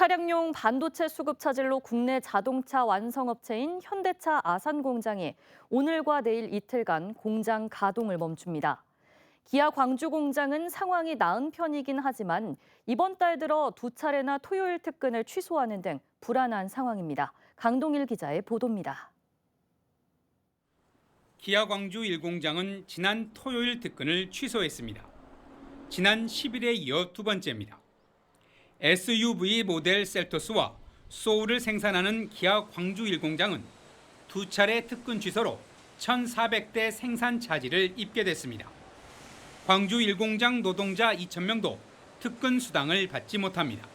차량용 반도체 수급 차질로 국내 자동차 완성업체인 현대차 아산 공장이 오늘과 내일 이틀간 공장 가동을 멈춥니다. 기아 광주 공장은 상황이 나은 편이긴 하지만 이번 달 들어 두 차례나 토요일 특근을 취소하는 등 불안한 상황입니다. 강동일 기자의 보도입니다. 기아 광주 1공장은 지난 토요일 특근을 취소했습니다. 지난 10일에 이어 두 번째입니다. SUV 모델 셀토스와 소울을 생산하는 기아 광주 1공장은 두 차례 특근 취소로 1,400대 생산 차질을 입게 됐습니다. 광주 1공장 노동자 2,000명도 특근 수당을 받지 못합니다.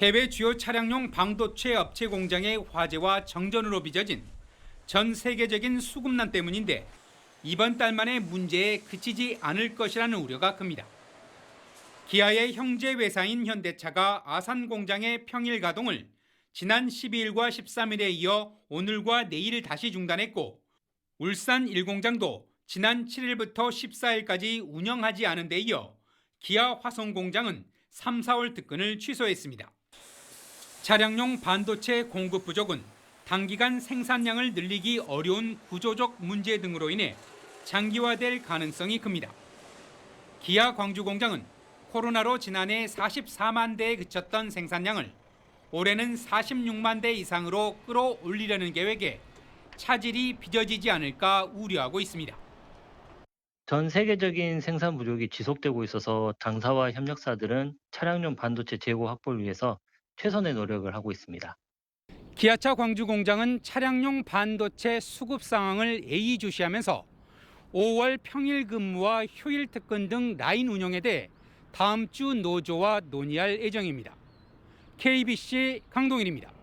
해외 주요 차량용 반도체 업체 공장의 화재와 정전으로 빚어진 전 세계적인 수급난 때문인데 이번 달만의 문제에 그치지 않을 것이라는 우려가 큽니다. 기아의 형제 회사인 현대차가 아산 공장의 평일 가동을 지난 12일과 13일에 이어 오늘과 내일 다시 중단했고 울산 1공장도 지난 7일부터 14일까지 운영하지 않은 데 이어 기아 화성 공장은 3, 4월 특근을 취소했습니다. 차량용 반도체 공급 부족은 단기간 생산량을 늘리기 어려운 구조적 문제 등으로 인해 장기화될 가능성이 큽니다. 기아 광주 공장은 코로나로 지난해 44만 대에 그쳤던 생산량을 올해는 46만 대 이상으로 끌어올리려는 계획에 차질이 빚어지지 않을까 우려하고 있습니다. 전 세계적인 생산 부족이 지속되고 있어서 당사와 협력사들은 차량용 반도체 재고 확보를 위해서 최선의 노력을 하고 있습니다. 기아차 광주 공장은 차량용 반도체 수급 상황을 예의주시하면서 5월 평일 근무와 휴일 특근 등 라인 운영에 대해 다음 주 노조와 논의할 예정입니다. KBC 강동일입니다.